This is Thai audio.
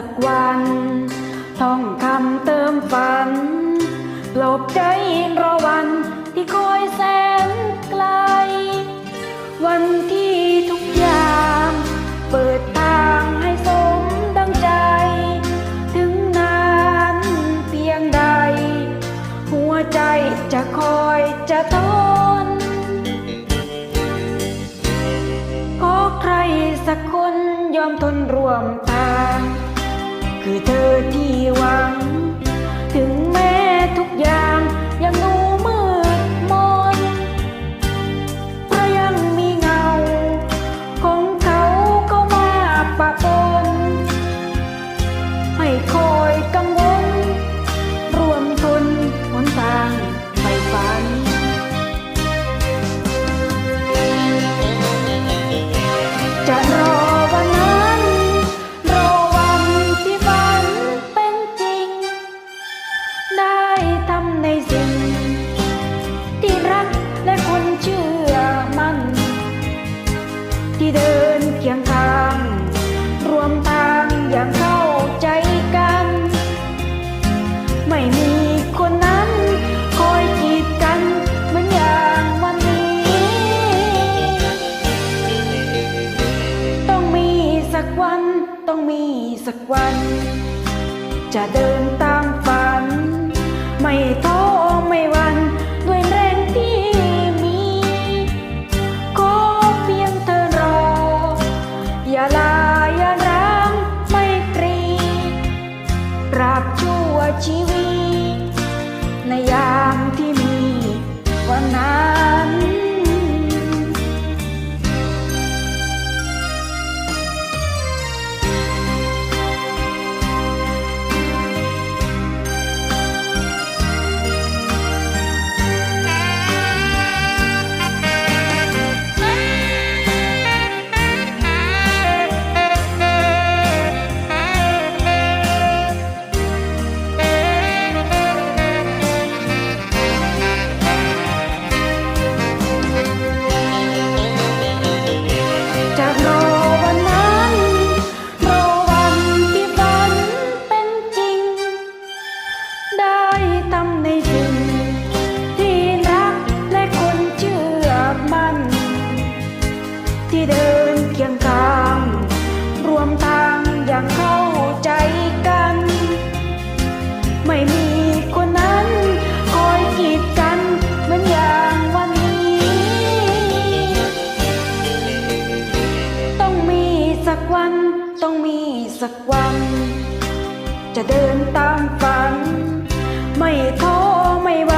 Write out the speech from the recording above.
สักวันท่องคำเติมฝันปลบใจรอวันที่คอยแสนไกล วันที่ทุกอย่างเปิดทางให้สมดังใจ ถึงนานเพียงใด หัวใจจะคอยจะทนขอใครสักคนยอมทนร่วมทาง คือเธอที่หวัง ถึงแม้ทุกอย่าง มีสักวัน จะเดินตามฝัน ไม่ท้อไม่หวัน ด้วยแรงที่มีขอเพียงเธอรอ อย่าลาอย่าร้างไม่ตรีตราบชั่วชีวิตในยา สักวัน ต้องมีสักวัน จะเดินตามฝัน ไม่ท้อไม่ว่า